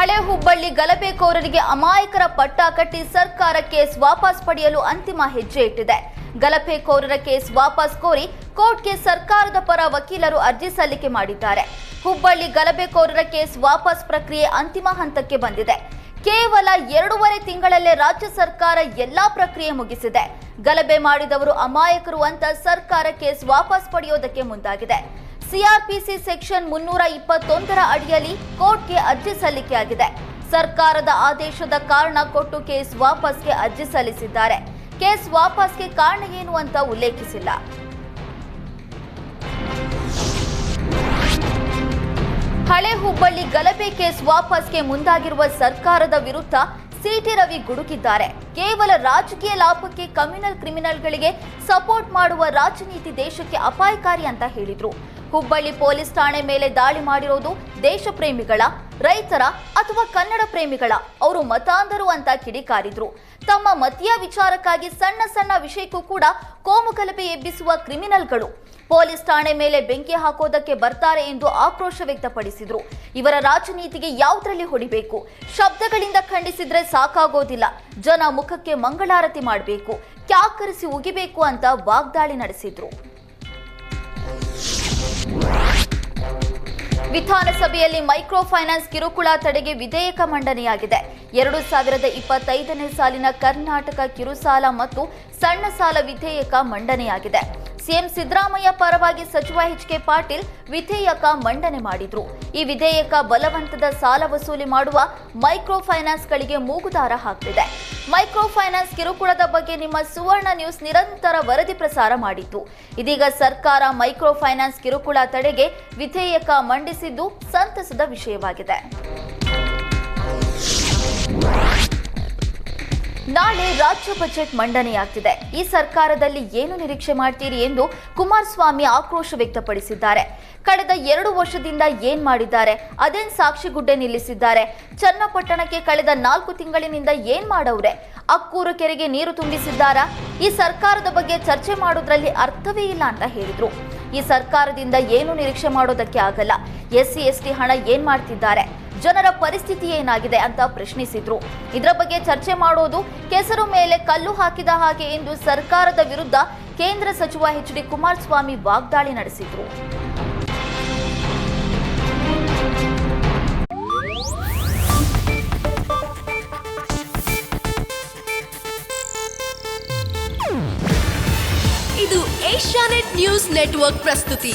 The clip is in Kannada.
ಹಳೆ ಹುಬ್ಬಳ್ಳಿ ಗಲಭೆಕೋರರಿಗೆ ಅಮಾಯಕರ ಪಟ್ಟ ಕಟ್ಟಿ ಸರ್ಕಾರ ಕೇಸ್ ವಾಪಸ್ ಪಡೆಯಲು ಅಂತಿಮ ಹೆಜ್ಜೆ ಇಟ್ಟಿದೆ. ಗಲಭೆಕೋರರ ಕೇಸ್ ವಾಪಸ್ ಕೋರಿ ಕೋರ್ಟ್ಗೆ ಸರ್ಕಾರದ ಪರ ವಕೀಲರು ಅರ್ಜಿ ಸಲ್ಲಿಕೆ ಮಾಡಿದ್ದಾರೆ. ಹುಬ್ಬಳ್ಳಿ ಗಲಭೆಕೋರರ ಕೇಸ್ ವಾಪಸ್ ಪ್ರಕ್ರಿಯೆ ಅಂತಿಮ ಹಂತಕ್ಕೆ ಬಂದಿದೆ. ಕೇವಲ ಎರಡೂವರೆ ತಿಂಗಳಲ್ಲೇ ರಾಜ್ಯ ಸರ್ಕಾರ ಎಲ್ಲಾ ಪ್ರಕ್ರಿಯೆ ಮುಗಿಸಿದೆ. ಗಲಭೆ ಮಾಡಿದವರು ಅಮಾಯಕರು ಅಂತ ಸರ್ಕಾರ ಕೇಸ್ ವಾಪಸ್ ಪಡೆಯೋದಕ್ಕೆ ಮುಂದಾಗಿದೆ. ಸಿಆರ್ಪಿಸಿ ಸೆಕ್ಷನ್ ಮುನ್ನೂರ ಇಪ್ಪತ್ತೊಂದರ ಅಡಿಯಲ್ಲಿ ಕೋರ್ಟ್ಗೆ ಅರ್ಜಿ ಸಲ್ಲಿಕೆಯಾಗಿದೆ. ಸರ್ಕಾರದ ಆದೇಶದ ಕಾರಣ ಕೊಟ್ಟು ಕೇಸ್ ವಾಪಸ್ಗೆ ಅರ್ಜಿ ಸಲ್ಲಿಸಿದ್ದಾರೆ. ಕೇಸ್ ವಾಪಸ್ಗೆ ಕಾರಣ ಏನು ಅಂತ ಉಲ್ಲೇಖಿಸಿಲ್ಲ. ಹಳೆ ಹುಬ್ಬಳ್ಳಿ ಗಲಭೆ ಕೇಸ್ ವಾಪಸ್ಗೆ ಮುಂದಾಗಿರುವ ಸರ್ಕಾರದ ವಿರುದ್ಧ ಸಿಟಿ ರವಿ ಗುಡುಕಿದ್ದಾರೆ ಕೇವಲ ರಾಜಕೀಯ ಲಾಭಕ್ಕೆ ಕಮ್ಯುನಲ್ ಕ್ರಿಮಿನಲ್ಗಳಿಗೆ ಸಪೋರ್ಟ್ ಮಾಡುವ ರಾಜನೀತಿ ದೇಶಕ್ಕೆ ಅಪಾಯಕಾರಿ ಅಂತ ಹೇಳಿದ್ರು. ಹುಬ್ಬಳ್ಳಿ ಪೊಲೀಸ್ ಠಾಣೆ ಮೇಲೆ ದಾಳಿ ಮಾಡಿರೋದು ದೇಶ ಪ್ರೇಮಿಗಳ, ರೈತರ ಅಥವಾ ಕನ್ನಡ ಪ್ರೇಮಿಗಳ, ಅವರು ಮತಾಂಧರು ಅಂತ ಕಿಡಿಕಾರಿದ್ರು. ತಮ್ಮ ಮತೀಯ ವಿಚಾರಕ್ಕಾಗಿ ಸಣ್ಣ ಸಣ್ಣ ವಿಷಯಕ್ಕೂ ಕೂಡ ಕೋಮು ಕಲಪೆ ಎಬ್ಬಿಸುವ ಕ್ರಿಮಿನಲ್ಗಳು. ಪೊಲೀಸ್ ಠಾಣೆ ಮೇಲೆ ಬೆಂಕಿ ಹಾಕೋದಕ್ಕೆ ಬರ್ತಾರೆ ಎಂದು ಆಕ್ರೋಶ ವ್ಯಕ್ತಪಡಿಸಿದ್ರು. ಇವರ ರಾಜನೀತಿಗೆ ಯಾವುದ್ರಲ್ಲಿ ಹೊಡಿಬೇಕು? ಶಬ್ದಗಳಿಂದ ಖಂಡಿಸಿದ್ರೆ ಸಾಕಾಗೋದಿಲ್ಲ. ಜನ ಮುಖಕ್ಕೆ ಮಂಗಳಾರತಿ ಮಾಡಬೇಕು. ಕ್ಯಾಕರಿಸಿ ಉಗಿಬೇಕು ಅಂತ ವಾಗ್ದಾಳಿ ನಡೆಸಿದ್ರು. ವಿಧಾನಸಭೆಯಲ್ಲಿ ಮೈಕ್ರೋ ಫೈನಾನ್ಸ್ ಕಿರುಕುಳ ತಡೆಗೆ ವಿಧೇಯಕ ಮಂಡನೆಯಾಗಿದೆ. ಎರಡು ಸಾವಿರದ ಇಪ್ಪತ್ತೈದನೇ ಸಾಲಿನ ಕರ್ನಾಟಕ ಕಿರುಸಾಲ ಮತ್ತು ಸಣ್ಣ ಸಾಲ ವಿಧೇಯಕ ಮಂಡನೆಯಾಗಿದೆ. ಸಿಎಂ ಸಿದ್ದರಾಮಯ್ಯ ಪರವಾಗಿ ಸಚಿವ ಎಚ್ ಕೆ ಪಾಟೀಲ್ ವಿಧೇಯಕ ಮಂಡನೆ ಮಾಡಿದ್ರು. ಈ ವಿಧೇಯಕ ಬಲವಂತದ ಸಾಲ ವಸೂಲಿ ಮಾಡುವ ಮೈಕ್ರೋ ಫೈನಾನ್ಸ್ಗಳಿಗೆ ಮೂಗುದಾರ ಹಾಕ್ತಿದೆ. ಮೈಕ್ರೋ ಫೈನಾನ್ಸ್ ಕಿರುಕುಳದ ಬಗ್ಗೆ ನಿಮ್ಮ ಸುವರ್ಣ ನ್ಯೂಸ್ ನಿರಂತರ ವರದಿ ಪ್ರಸಾರ ಮಾಡಿತ್ತು ಇದೀಗ ಸರ್ಕಾರ ಮೈಕ್ರೋ ಫೈನಾನ್ಸ್ ಕಿರುಕುಳ ತಡೆಗೆ ವಿಧೇಯಕ ಮಂಡಿಸಿದ್ದು ಸಂತಸದ ವಿಷಯವಾಗಿದೆ. ನಾಳೆ ರಾಜ್ಯ ಬಜೆಟ್ ಮಂಡನೆಯಾಗ್ತಿದೆ. ಈ ಸರ್ಕಾರದಲ್ಲಿ ಏನು ನಿರೀಕ್ಷೆ ಮಾಡ್ತೀರಿ ಎಂದು ಕುಮಾರಸ್ವಾಮಿ ಆಕ್ರೋಶ ವ್ಯಕ್ತಪಡಿಸಿದ್ದಾರೆ. ಕಳೆದ ಎರಡು ವರ್ಷದಿಂದ ಏನ್ ಮಾಡಿದ್ದಾರೆ? ಅದೇನ್ ಸಾಕ್ಷಿಗುಡ್ಡೆ ನಿಲ್ಲಿಸಿದ್ದಾರೆ? ಚನ್ನಪಟ್ಟಣಕ್ಕೆ ಕಳೆದ ನಾಲ್ಕು ತಿಂಗಳಿನಿಂದ ಏನ್ ಮಾಡವ್ರೆ? ಅಕ್ಕೂರು ಕೆರೆಗೆ ನೀರು ತುಂಬಿಸಿದ್ದಾರಾ? ಈ ಸರ್ಕಾರದ ಬಗ್ಗೆ ಚರ್ಚೆ ಮಾಡೋದ್ರಲ್ಲಿ ಅರ್ಥವೇ ಇಲ್ಲ ಅಂತ ಹೇಳಿದ್ರು. ಈ ಸರ್ಕಾರದಿಂದ ಏನು ನಿರೀಕ್ಷೆ ಮಾಡೋದಕ್ಕೆ ಆಗಲ್ಲ. ಎಸ್ಸಿ, ಎಸ್ಟಿ ಹಣ ಏನ್ ಮಾಡ್ತಿದ್ದಾರೆ? ಜನರ ಪರಿಸ್ಥಿತಿ ಏನಾಗಿದೆ ಅಂತ ಪ್ರಶ್ನಿಸಿದ್ರು. ಇದರ ಬಗ್ಗೆ ಚರ್ಚೆ ಮಾಡೋದು ಕೆಸರು ಮೇಲೆ ಕಲ್ಲು ಹಾಕಿದ ಹಾಗೆ ಎಂದು ಸರ್ಕಾರದ ವಿರುದ್ಧ ಕೇಂದ್ರ ಸಚಿವ ಎಚ್ ಡಿ ಕುಮಾರಸ್ವಾಮಿ ವಾಗ್ದಾಳಿ ನಡೆಸಿದ್ರು. ಇದು ಏಷ್ಯಾನೆಟ್ ನ್ಯೂಸ್ ನೆಟ್ವರ್ಕ್ ಪ್ರಸ್ತುತಿ.